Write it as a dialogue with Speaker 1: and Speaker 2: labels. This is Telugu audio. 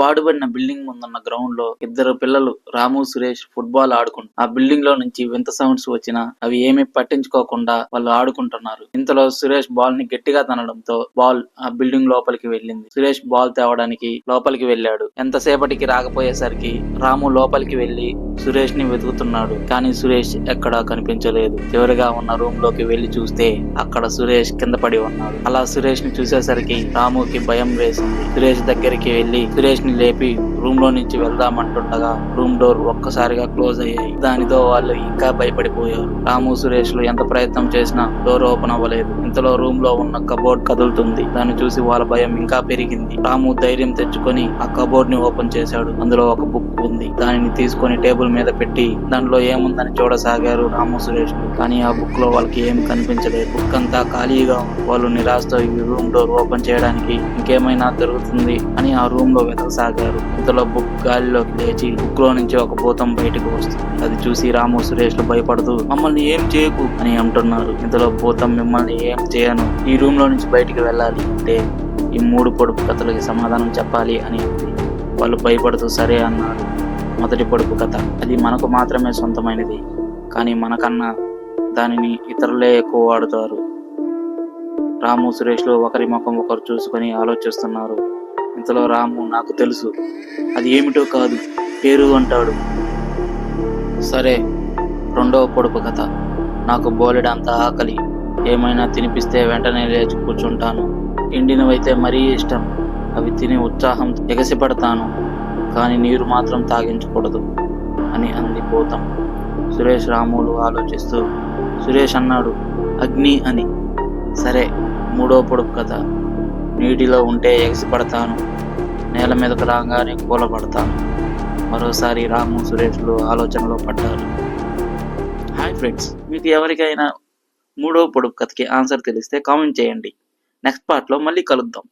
Speaker 1: పాడుబడిన బిల్డింగ్ ముందున్న గ్రౌండ్లో ఇద్దరు పిల్లలు రాము సురేష్ ఫుట్బాల్ ఆడుకుంటారు ఆ బిల్డింగ్లో నుంచి వింత సౌండ్స్ వచ్చినా అవి ఏమీ పట్టించుకోకుండా వాళ్ళు ఆడుకుంటున్నారు. ఇంతలో సురేష్ బాల్ని గట్టిగా తనడంతో బాల్ ఆ బిల్డింగ్ లోపలికి వెళ్ళింది. సురేష్ బాల్ తేవడానికి లోపలికి వెళ్ళాడు. ఎంతసేపటికి రాకపోయేసరికి రాము లోపలికి వెళ్ళి సురేష్ని వెతుకుతున్నాడు. కానీ సురేష్ ఎక్కడా కనిపించలేదు. చివరిగా ఉన్న రూమ్లోకి వెళ్ళి చూస్తే అక్కడ సురేష్ కింద పడి ఉన్నాడు. అలా సురేష్ని చూసేసరికి రాముకి భయం వేసింది. సురేష్ దగ్గరికి వెళ్ళి సురేష్ని లేపి రూమ్లో నుంచి వెళ్దామంటుండగా రూమ్ డోర్ ఒక్కసారిగా క్లోజ్ అయ్యాయి. దానితో వాళ్ళు ఇంకా భయపడిపోయారు. రాము సురేష్లు ఎంత ప్రయత్నం చేసినా డోర్ ఓపెన్ అవ్వలేదు. ఇంతలో రూమ్లో ఉన్న కబోర్డ్ కదులుతుంది. దాన్ని చూసి వాళ్ళ భయం ఇంకా పెరిగింది. రాము ధైర్యం తెచ్చుకొని ఆ కబోర్డ్ని ఓపెన్ చేశాడు. అందులో ఒక బుక్ ఉంది. దానిని తీసుకొని టేబుల్ మీద పెట్టి దాంట్లో ఏముందని చూడసాగారు రాము సురేష్ కానీ ఆ బుక్లో వాళ్ళకి ఏం కనిపించలేదు. బుక్ అంతా ఖాళీగా వాళ్ళు నిరాశతో ఈ రూమ్ డోర్ ఓపెన్ చేయడానికి ఇంకేమైనా దొరుకుతుంది అని ఆ రూమ్లో వెతకసాగారు. ఇంతలో బుక్ గాలిలోకి లేచి బుక్లో నుంచి ఒక భూతం బయటకు వస్తుంది. అది చూసి రాము సురేష్లు భయపడుతూ మమ్మల్ని ఏం చేయకు అని అంటున్నారు. ఇంతలో భూతం మిమ్మల్ని ఏం చేయను ఈ రూమ్లో నుంచి బయటికి వెళ్ళాలి అంటే ఈ మూడు పొడుపు కథలకి సమాధానం చెప్పాలి అని వాళ్ళు భయపడుతూ సరే అన్నారు. మొదటి పొడుపు కథ. అది మనకు మాత్రమే సొంతమైనది కానీ మనకన్నా దానిని ఇతరులే ఎక్కువ వాడుతారు. రాము సురేష్లు ఒకరి ముఖం ఒకరు చూసుకొని ఆలోచిస్తున్నారు. ఇంతలో రాము నాకు తెలుసు. అది ఏమిటో కాదు. పేరు అంటాడు. సరే రెండవ పొడుపు కథ. నాకు బోలెడంత ఆకలి. ఏమైనా తినిపిస్తే వెంటనే లేచి కూర్చుంటాను. ఎండినవైతే మరీ ఇష్టం. అవి తిని ఉత్సాహం ఎగసిపడతాను. కానీ నీరు మాత్రం తాగించకూడదు అని అంది భూతం సురేష్ రాములు ఆలోచిస్తూ సురేష్ అన్నాడు అగ్ని అని. సరే మూడో పొడుపు కథ. నీటిలో ఉంటే ఎగిసిపడతాను. నేల మీదకు రాగానే కూలబడతాను. మరోసారి రాము సురేష్లు ఆలోచనలో పడ్డారు. హాయ్ ఫ్రెండ్స్ మీకు ఎవరికైనా మూడో పొడుపు కథకి ఆన్సర్ తెలిస్తే కామెంట్ చేయండి. నెక్స్ట్ పార్ట్లో మళ్ళీ కలుద్దాం.